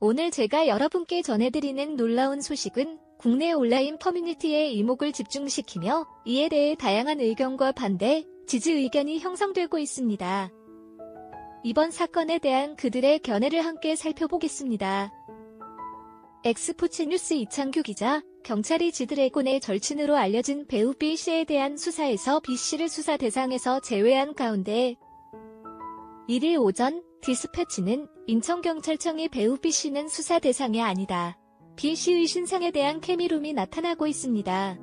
오늘 제가 여러분께 전해드리는 놀라운 소식은 국내 온라인 커뮤니티의 이목을 집중시키며 이에 대해 다양한 의견과 반대, 지지 의견이 형성되고 있습니다. 이번 사건에 대한 그들의 견해를 함께 살펴보겠습니다. 엑스포츠 뉴스 이창규 기자, 경찰이 지드래곤의 절친으로 알려진 배우 B씨에 대한 수사에서 B씨를 수사 대상에서 제외한 가운데 1일 오전 디스패치는 인천경찰청이 배우 B씨는 수사 대상이 아니다. B씨의 신상에 대한 케미룸이 나타나고 있습니다.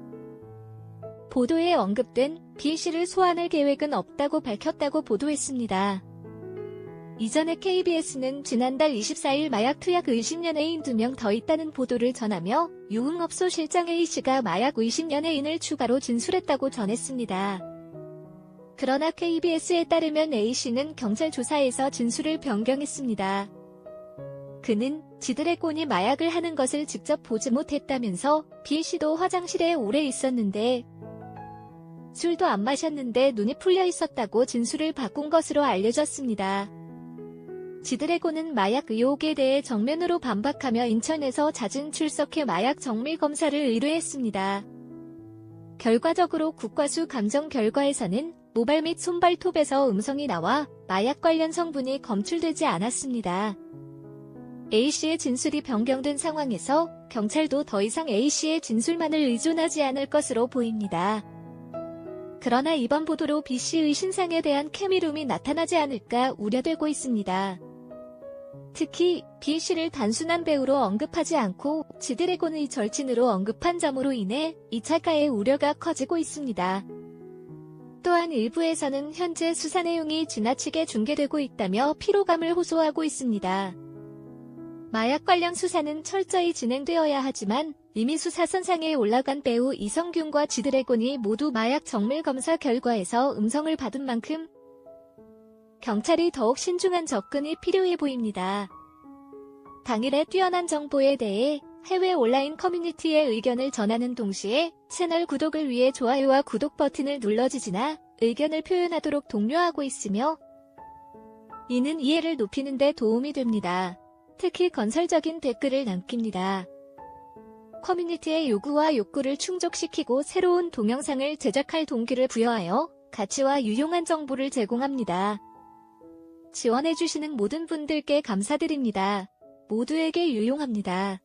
보도에 언급된 B씨를 소환할 계획은 없다고 밝혔다고 보도했습니다. 이전에 KBS는 지난달 24일 마약 투약 의심 연예인 2명 더 있다는 보도를 전하며 유흥업소 실장 A씨가 마약 의심 연예인을 추가로 진술했다고 전했습니다. 그러나 KBS에 따르면 A씨는 경찰 조사에서 진술을 변경했습니다. 그는 지드래곤이 마약을 하는 것을 직접 보지 못했다면서 B씨도 화장실에 오래 있었는데 술도 안 마셨는데 눈이 풀려 있었다고 진술을 바꾼 것으로 알려졌습니다. 지드래곤은 마약 의혹에 대해 정면으로 반박하며 인천에서 잦은 출석해 마약 정밀 검사를 의뢰했습니다. 결과적으로 국과수 감정 결과에서는 모발 및 손발톱에서 음성이 나와 마약 관련 성분이 검출되지 않았습니다. A씨의 진술이 변경된 상황에서 경찰도 더 이상 A씨의 진술만을 의존하지 않을 것으로 보입니다. 그러나 이번 보도로 B씨의 신상에 대한 케미룸이 나타나지 않을까 우려되고 있습니다. 특히 B씨를 단순한 배우로 언급하지 않고 지드래곤의 절친으로 언급한 점으로 인해 2차가의 우려가 커지고 있습니다. 또한 일부에서는 현재 수사 내용이 지나치게 중계되고 있다며 피로감을 호소하고 있습니다. 마약 관련 수사는 철저히 진행되어야 하지만 이미 수사선상에 올라간 배우 이성균과 지드래곤이 모두 마약 정밀 검사 결과에서 음성을 받은 만큼 경찰이 더욱 신중한 접근이 필요해 보입니다. 당일의 뛰어난 정보에 대해 해외 온라인 커뮤니티의 의견을 전하는 동시에 채널 구독을 위해 좋아요와 구독 버튼을 눌러주지나 의견을 표현하도록 독려하고 있으며 이는 이해를 높이는 데 도움이 됩니다. 특히 건설적인 댓글을 남깁니다. 커뮤니티의 요구와 욕구를 충족시키고 새로운 동영상을 제작할 동기를 부여하여 가치와 유용한 정보를 제공합니다. 지원해주시는 모든 분들께 감사드립니다. 모두에게 유용합니다.